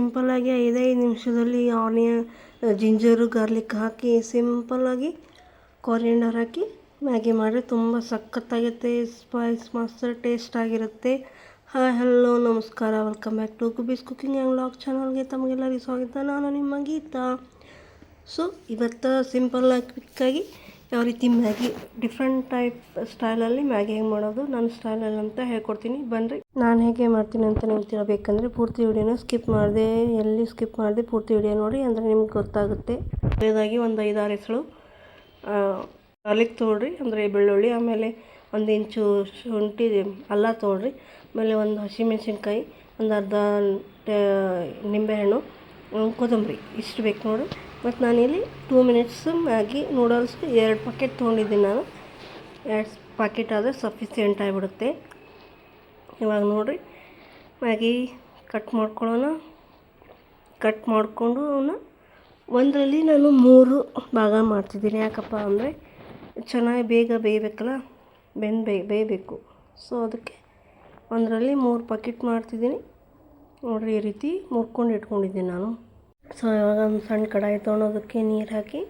ಸಿಂಪಲ್ಲಾಗಿ ಐದೈದು ನಿಮಿಷದಲ್ಲಿ ಆನಿಯನ್, ಜಿಂಜರು, ಗಾರ್ಲಿಕ್ ಹಾಕಿ ಸಿಂಪಲ್ಲಾಗಿ ಕೊರಿಯಂಡರ್ ಹಾಕಿ ಮ್ಯಾಗಿ ಮಾಡಿದ್ರೆ ತುಂಬ ಸಖತ್ತಾಗಿರುತ್ತೆ. ಸ್ಪೈಸ್ ಮಸ್ತ್ ಟೇಸ್ಟ್ ಆಗಿರುತ್ತೆ. ಹಾಯ್ ಹಲೋ ನಮಸ್ಕಾರ. ವೆಲ್ಕಮ್ ಬ್ಯಾಕ್ ಟು ಕುಬೀಸ್ ಕುಕಿಂಗ್ ಆ್ಯಂಡ್ ವ್ಲಾಗ್ ಚಾನಲ್ಗೆ ತಮಗೆಲ್ಲರಿಗೂ ಸ್ವಾಗತ. ನಾನು ನಿಮ್ಮ ಗೀತಾ. ಸೊ ಇವತ್ತು ಸಿಂಪಲ್ಲಾಗಿ ಕ್ವಿಕ್ಕಾಗಿ ಯಾವ ರೀತಿ ಮ್ಯಾಗಿ ಡಿಫ್ರೆಂಟ್ ಟೈಪ್ ಸ್ಟೈಲಲ್ಲಿ ಮ್ಯಾಗಿ ಹೆಂಗೆ ಮಾಡೋದು, ನನ್ನ ಸ್ಟೈಲಲ್ಲಿ ಅಂತ ಹೇಳ್ಕೊಡ್ತೀನಿ. ಬನ್ನಿರಿ ನಾನು ಹೇಗೆ ಮಾಡ್ತೀನಿ ಅಂತ ನೀವು ತಿಳಬೇಕಂದ್ರೆ ಪೂರ್ತಿ ವಿಡಿಯೋನ ಸ್ಕಿಪ್ ಮಾಡಿದೆ, ಎಲ್ಲಿ ಸ್ಕಿಪ್ ಮಾಡಿದೆ ಪೂರ್ತಿ ವಿಡಿಯೋ ನೋಡಿ, ಅಂದರೆ ನಿಮ್ಗೆ ಗೊತ್ತಾಗುತ್ತೆ. ಅದೇದಾಗಿ ಒಂದು ಐದಾರು ಹೆಸಳು ಅಲ್ಲಿಗೆ ತೊಗೊಳ್ರಿ ಅಂದರೆ ಬೆಳ್ಳುಳ್ಳಿ, ಆಮೇಲೆ ಒಂದು ಇಂಚು ಶುಂಠಿ, ಅಲ್ಲ ತೊಗೊಳ್ರಿ ಆಮೇಲೆ ಒಂದು ಹಸಿಮೆಣ್ಸಿನ್ಕಾಯಿ, ಒಂದು ಅರ್ಧ ನಿಂಬೆಹಣ್ಣು ಕೊತ್ತಂಬರಿ, ಇಷ್ಟು ಬೇಕು ನೋಡಿ. ಮತ್ತು ನಾನಿಲ್ಲಿ ಟೂ ಮಿನಿಟ್ಸ್ ಮ್ಯಾಗಿ ನೂಡಲ್ಸ್ ಎರಡು ಪಾಕೆಟ್ ತೊಗೊಂಡಿದ್ದೀನಿ ನಾನು. ಎರಡು ಪಾಕೆಟ್ ಆದರೆ ಸಫಿಸಿಯೆಂಟ್ ಆಗಿಬಿಡುತ್ತೆ. ಇವಾಗ ನೋಡಿರಿ, ಮ್ಯಾಗಿ ಕಟ್ ಮಾಡ್ಕೊಳ್ಳೋಣ. ಕಟ್ ಮಾಡಿಕೊಂಡು ಅವನ್ನ ಒಂದರಲ್ಲಿ ನಾನು ಮೂರು ಭಾಗ ಮಾಡ್ತಿದ್ದೀನಿ. ಯಾಕಪ್ಪ ಅಂದರೆ ಚೆನ್ನಾಗಿ ಬೇಗ ಬೇಯಬೇಕಲ್ಲ, ಬೆಂದು ಬೇ, ಬೇಯಬೇಕು. ಸೊ ಅದಕ್ಕೆ ಒಂದರಲ್ಲಿ ಮೂರು ಪಾಕೆಟ್ ಮಾಡ್ತಿದ್ದೀನಿ. ನೋಡಿರಿ ಈ ರೀತಿ ಮುರ್ಕೊಂಡು ಇಟ್ಕೊಂಡಿದ್ದೀನಿ ನಾನು. ಸೊ ಇವಾಗ ಒಂದು ಸಣ್ಣ ಕಡಾಯಿ ತೊಗೊಳೋದಕ್ಕೆ ನೀರು ಹಾಕಿ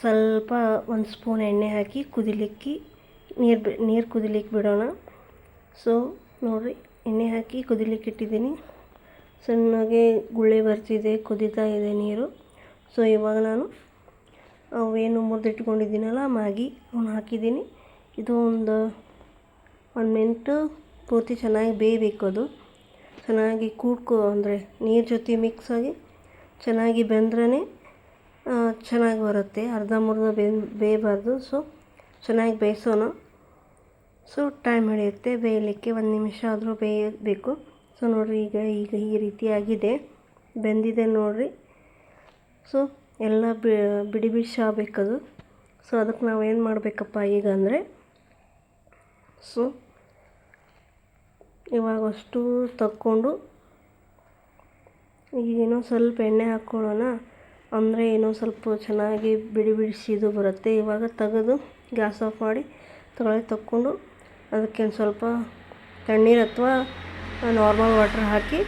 ಸ್ವಲ್ಪ ಒಂದು ಸ್ಪೂನ್ ಎಣ್ಣೆ ಹಾಕಿ ಕುದಿಲಿಕ್ಕೆ ನೀರು ಬಿ, ನೀರು ಕುದಿಲಿಕ್ಕೆ ಬಿಡೋಣ. ಸೊ ನೋಡಿರಿ, ಎಣ್ಣೆ ಹಾಕಿ ಕುದಿಲಿಕ್ಕೆ ಇಟ್ಟಿದ್ದೀನಿ. ಸಣ್ಣಗೆ ಗುಳ್ಳೆ ಬರ್ತಿದೆ, ಕುದೀತಾ ಇದೆ ನೀರು. ಸೊ ಇವಾಗ ನಾನು ಅವೇನು ಮುರಿದಿಟ್ಕೊಂಡಿದ್ದೀನಲ್ಲ, ಮ್ಯಾಗಿ ಅವನ್ನ ಹಾಕಿದ್ದೀನಿ. ಇದು ಒಂದು ಒಂದು ಮಿನಿಟು ಪೂರ್ತಿ ಚೆನ್ನಾಗಿ ಬೇಯಬೇಕು ಅದು. ಚೆನ್ನಾಗಿ ಕೂಡ್ಕೊ, ಅಂದರೆ ನೀರು ಜೊತೆ ಮಿಕ್ಸ್ ಆಗಿ ಚೆನ್ನಾಗಿ ಬೆಂದ್ರೇ ಚೆನ್ನಾಗಿ ಬರುತ್ತೆ. ಅರ್ಧಂಬರ್ಧ ಬೆಂದು ಬೇಯಬಾರ್ದು ಸೊ ಚೆನ್ನಾಗಿ ಬೇಯಿಸೋಣ. ಸೊ ಟೈಮ್ ಹಿಡಿಯುತ್ತೆ. ಬೇಯಲಿಕ್ಕೆ ಒಂದು ನಿಮಿಷ ಆದರೂ ಬೇಯಬೇಕು. ಸೊ ನೋಡಿರಿ, ಈಗ ಈಗ ಈ ರೀತಿ ಆಗಿದೆ. ಬೆಂದಿದೆ ನೋಡಿರಿ. ಸೊ ಎಲ್ಲ ಬಿಡಿ ಬಿಡಿಸಿ ಆಗಬೇಕದು ಸೊ ಅದಕ್ಕೆ ನಾವು ಏನು ಮಾಡಬೇಕಪ್ಪ ಈಗ ಅಂದರೆ ಸೊ ಇವಾಗಷ್ಟು ತಕ್ಕೊಂಡು ಏನೋ ಸ್ವಲ್ಪ ಎಣ್ಣೆ ಹಾಕ್ಕೊಳ್ಳೋಣ. ಅಂದರೆ ಏನೋ ಸ್ವಲ್ಪ ಚೆನ್ನಾಗಿ ಬಿಡಿ ಬಿಡಿಸಿದು ಬರುತ್ತೆ. ಇವಾಗ ತೆಗೆದು ಗ್ಯಾಸ್ ಆಫ್ ಮಾಡಿ ತೊಳೆ ತಕ್ಕೊಂಡು ಅದಕ್ಕೆ ಒಂದು ಸ್ವಲ್ಪ ತಣ್ಣೀರು ಅಥವಾ ನಾರ್ಮಲ್ ವಾಟ್ರ್ ಹಾಕಿ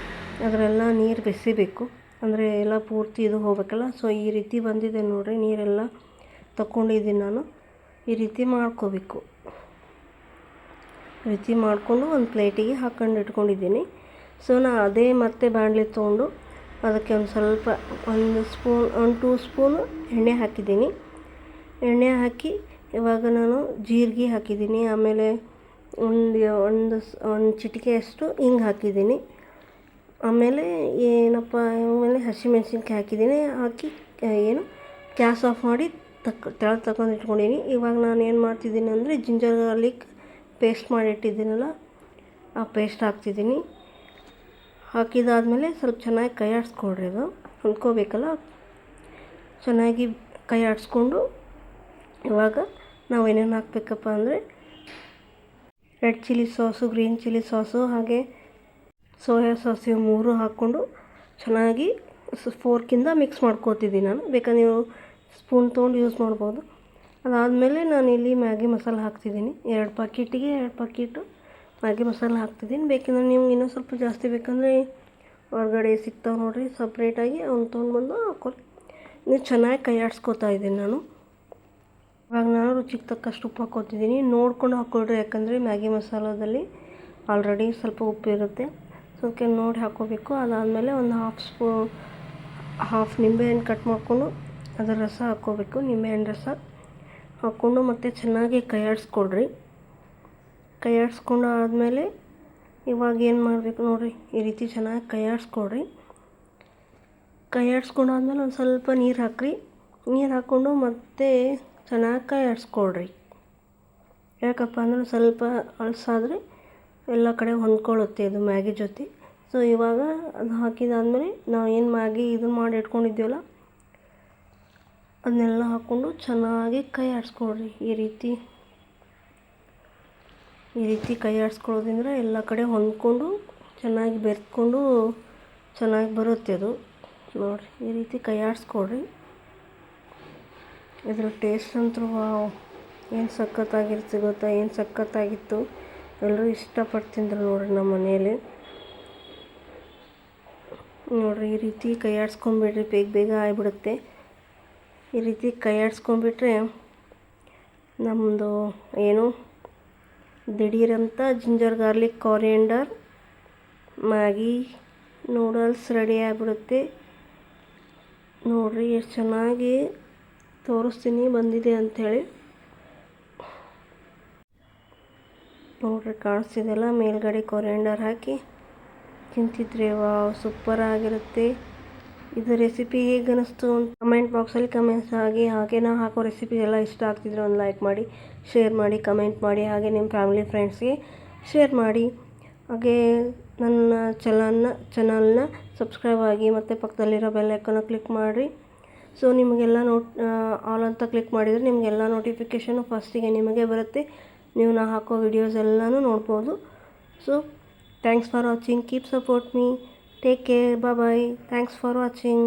ಅದರೆಲ್ಲ ನೀರು ಬೆಸಿಬೇಕು ಅಂದರೆ ಎಲ್ಲ ಪೂರ್ತಿ ಇದು ಹೋಗಬೇಕಲ್ಲ. ಸೊ ಈ ರೀತಿ ಬಂದಿದೆ ನೋಡಿರಿ. ನೀರೆಲ್ಲ ತಗೊಂಡಿದ್ದೀನಿ ನಾನು. ಈ ರೀತಿ ಮಾಡ್ಕೋಬೇಕು. ರೀತಿ ಮಾಡಿಕೊಂಡು ಒಂದು ಪ್ಲೇಟಿಗೆ ಹಾಕ್ಕೊಂಡು ಇಟ್ಕೊಂಡಿದ್ದೀನಿ. ಸೊ ನಾನು ಅದೇ ಮತ್ತೆ ಬಾಣಲೆ ತೊಗೊಂಡು ಅದಕ್ಕೆ ಒಂದು ಸ್ವಲ್ಪ ಒಂದು ಸ್ಪೂನ್, ಒಂದು ಟೂ ಸ್ಪೂನು ಎಣ್ಣೆ ಹಾಕಿದ್ದೀನಿ. ಎಣ್ಣೆ ಹಾಕಿ ಇವಾಗ ನಾನು ಜೀರಿಗೆ ಹಾಕಿದ್ದೀನಿ. ಆಮೇಲೆ ಒಂದು ಒಂದು ಒಂದು ಚಿಟಿಕೆಯಷ್ಟು ಹಿಂಗೆ ಹಾಕಿದ್ದೀನಿ. ಆಮೇಲೆ ಏನಪ್ಪ, ಆಮೇಲೆ ಹಸಿಮೆಣ್ಸಿನ್ಕಾಯಿ ಹಾಕಿದ್ದೀನಿ. ಹಾಕಿ ಏನು, ಗ್ಯಾಸ್ ಆಫ್ ಮಾಡಿ ತಕ್ಕ ತೆಳ ತಗೊಂಡು ಇಟ್ಕೊಂಡಿನಿ. ಇವಾಗ ನಾನು ಏನು ಮಾಡ್ತಿದ್ದೀನಿ ಅಂದರೆ ಜಿಂಜರ್ ಗಾರ್ಲಿಕ್ ಪೇಸ್ಟ್ ಮಾಡಿ ಇಟ್ಟಿದ್ದೀನಲ್ಲ, ಆ ಪೇಸ್ಟ್ ಹಾಕ್ತಿದ್ದೀನಿ. ಹಾಕಿದಾದಮೇಲೆ ಸ್ವಲ್ಪ ಚೆನ್ನಾಗಿ ಕೈ ಆಡಿಸ್ಕೊಳ್ರಿ ಅದು. ಹೊಂದ್ಕೋಬೇಕಲ್ಲ? ಚೆನ್ನಾಗಿ ಕೈ ಆಡಿಸ್ಕೊಂಡು ಇವಾಗ ನಾವು ಏನೇನು ಹಾಕಬೇಕಪ್ಪ ಅಂದರೆ red chilli sauce, green chilli sauce, ಹಾಗೆ ಸೋಯಾ ಸಾಸ್ ಇವು ಮೂರು ಹಾಕ್ಕೊಂಡು ಚೆನ್ನಾಗಿ ಫೋರ್ಕಿಂದ ಮಿಕ್ಸ್ ಮಾಡ್ಕೋತಿದ್ದೀನಿ ನಾನು. ಬೇಕಾದ್ರೆ ನೀವು ಸ್ಪೂನ್ ತೊಗೊಂಡು ಯೂಸ್ ಮಾಡ್ಬೋದು. ಅದಾದಮೇಲೆ ನಾನು ಇಲ್ಲಿ ಮ್ಯಾಗಿ ಮಸಾಲೆ ಹಾಕ್ತಿದ್ದೀನಿ. ಎರಡು ಪಾಕಿಟಿಗೆ ಎರಡು ಪಾಕಿಟು ಮ್ಯಾಗಿ ಮಸಾಲ ಹಾಕ್ತಿದ್ದೀನಿ ಬೇಕಂದ್ರೆ ನಿಮ್ಗೆ ಇನ್ನೂ ಸ್ವಲ್ಪ ಜಾಸ್ತಿ ಬೇಕಂದರೆ ಹೊರಗಡೆ ಸಿಗ್ತಾವೆ ನೋಡಿರಿ ಸಪ್ರೇಟಾಗಿ ಅವ್ನು ತೊಗೊಂಡ್ಬಂದು ಹಾಕ್ಕೊಳ್ಳಿ ನೀವು ಚೆನ್ನಾಗಿ ಕೈ ಆಡಿಸ್ಕೊತಾ ಇದ್ದೀನಿ ನಾನು. ಇವಾಗ ನಾನು ರುಚಿಗೆ ತಕ್ಕಷ್ಟು ಉಪ್ಪು ಹಾಕೋತಿದ್ದೀನಿ ನೋಡ್ಕೊಂಡು ಹಾಕ್ಕೊಳ್ರಿ ಯಾಕಂದರೆ ಮ್ಯಾಗಿ ಮಸಾಲದಲ್ಲಿ ಆಲ್ರೆಡಿ ಸ್ವಲ್ಪ ಉಪ್ಪು ಇರುತ್ತೆ. ಸೊ ಅದಕ್ಕೆ ನೋಡಿ ಹಾಕೋಬೇಕು ಅದಾದಮೇಲೆ ಒಂದು ಹಾಫ್ ಸ್ಪೂ ಹಾಫ್ ನಿಂಬೆಹಣ್ಣು ಕಟ್ ಮಾಡ್ಕೊಂಡು ಅದರ ರಸ ಹಾಕ್ಕೋಬೇಕು. ನಿಂಬೆಹಣ್ಣು ರಸ ಹಾಕ್ಕೊಂಡು ಮತ್ತು ಚೆನ್ನಾಗಿ ಕೈ ಆಡಿಸ್ಕೊಳ್ರಿ. ಕೈ ಆದಮೇಲೆ ಇವಾಗ ಏನು ಮಾಡಬೇಕು ನೋಡಿರಿ, ಈ ರೀತಿ ಚೆನ್ನಾಗಿ ಕೈ ಆಡಿಸ್ಕೊಳ್ರಿ. ಕೈ ಆಡಿಸ್ಕೊಂಡು ಆದಮೇಲೆ ಒಂದು ಸ್ವಲ್ಪ ನೀರು ಹಾಕ್ರಿ. ನೀರು ಹಾಕ್ಕೊಂಡು ಮತ್ತೆ ಚೆನ್ನಾಗಿ ಕೈ ಆಡಿಸ್ಕೊಳ್ರಿ. ಯಾಕಪ್ಪ ಅಂದ್ರೆ ಸ್ವಲ್ಪ ಅಳಸಾದರೆ ಎಲ್ಲ ಕಡೆ ಹೊಂದ್ಕೊಳ್ಳುತ್ತೆ ಅದು ಮ್ಯಾಗಿ ಜೊತೆ. ಸೊ ಇವಾಗ ಅದು ಹಾಕಿದಾದ್ಮೇಲೆ ನಾವು ಏನು ಮ್ಯಾಗಿ ಇದು ಮಾಡಿ ಇಟ್ಕೊಂಡಿದ್ದೀವಲ್ಲ ಅದನ್ನೆಲ್ಲ ಹಾಕ್ಕೊಂಡು ಚೆನ್ನಾಗಿ ಕೈ ಆಡಿಸ್ಕೊಳ್ರಿ. ಈ ರೀತಿ ಈ ರೀತಿ ಕೈ ಆಡಿಸ್ಕೊಳ್ಳೋದ್ರಿಂದ ಎಲ್ಲ ಕಡೆ ಹೊಂದ್ಕೊಂಡು ಚೆನ್ನಾಗಿ ಬೆರೆತ್ಕೊಂಡು ಚೆನ್ನಾಗಿ ಬರುತ್ತೆ ಅದು. ನೋಡಿರಿ, ಈ ರೀತಿ ಕೈ ಆಡಿಸ್ಕೊಳ್ರಿ. ಇದರ ಟೇಸ್ಟ್ ಅಂತೂ ವಾವ್. ಏನು ಸಖತ್ತಾಗಿರುತ್ತೆ ಗೊತ್ತಾ? ಏನು ಸಖತ್ತಾಗಿತ್ತು? ಎಲ್ಲರೂ ಇಷ್ಟಪಟ್ಟು ತಿಂದರು ನೋಡಿರಿ ನಮ್ಮ ಮನೆಯಲ್ಲಿ. ನೋಡಿರಿ, ಈ ರೀತಿ ಕೈ ಆಡಿಸ್ಕೊಂಬಿಡ್ರಿ ಬೇಗ ಬೇಗ ಆಗಿಬಿಡುತ್ತೆ. ಈ ರೀತಿ ಕೈ ಆಡಿಸ್ಕೊಂಬಿಟ್ರೆ ನಮ್ಮದು ಏನು ದಿಢೀರಂತ ginger garlic coriander, Maggi noodles ready ಆಗಿಬಿಡುತ್ತೆ. ನೋಡಿರಿ, ಎಷ್ಟು ಚೆನ್ನಾಗಿ ತೋರಿಸ್ತೀನಿ, ಬಂದಿದೆ ಅಂಥೇಳಿ. ನೋಡಿರಿ, ಕಾಣಿಸ್ತಿದೆಲ್ಲ ಮೇಲ್ಗಡೆ ಕೊರಿಯಂಡರ್ ಹಾಕಿ. ತಿಂತಿದ್ರೆ ವಾವ್, ಸೂಪರ್ ಆಗಿರುತ್ತೆ. ಇದು ರೆಸಿಪಿ ಹೇಗೆ ಅನ್ನಿಸ್ತು ಅಂತ ಕಮೆಂಟ್ ಬಾಕ್ಸಲ್ಲಿ ಕಮೆಂಟ್ಸ್ ಆಗಿ ಹಾಗೆ ನಾ ಹಾಕೋ ರೆಸಿಪಿ ಎಲ್ಲ ಇಷ್ಟ ಆಗ್ತಿದ್ರೆ ಒಂದು ಲೈಕ್ ಮಾಡಿ ಶೇರ್ ಮಾಡಿ ಕಮೆಂಟ್ ಮಾಡಿ, ಹಾಗೆ ನಿಮ್ಮ ಫ್ಯಾಮಿಲಿ ಫ್ರೆಂಡ್ಸ್ಗೆ ಶೇರ್ ಮಾಡಿ. ಹಾಗೆ ನನ್ನ ಚಾನಲ್ನ ಚಾನಲ್ನ ಸಬ್ಸ್ಕ್ರೈಬ್ ಆಗಿ ಮತ್ತು ಪಕ್ಕದಲ್ಲಿರೋ ಬೆಲ್ ಐಕನ್ನ ಕ್ಲಿಕ್ ಮಾಡಿರಿ. ಸೊ ನಿಮಗೆಲ್ಲ ನೋಟ್ ಆಲ್ ಅಂತ ಕ್ಲಿಕ್ ಮಾಡಿದರೆ ನಿಮಗೆಲ್ಲ ನೋಟಿಫಿಕೇಷನು ಫಸ್ಟಿಗೆ ನಿಮಗೆ ಬರುತ್ತೆ. ನೀವು ನಾ ಹಾಕೋ ವಿಡಿಯೋಸ್ ಎಲ್ಲನೂ ನೋಡ್ಬೋದು. So thanks for watching keep support me take care bye thanks for watching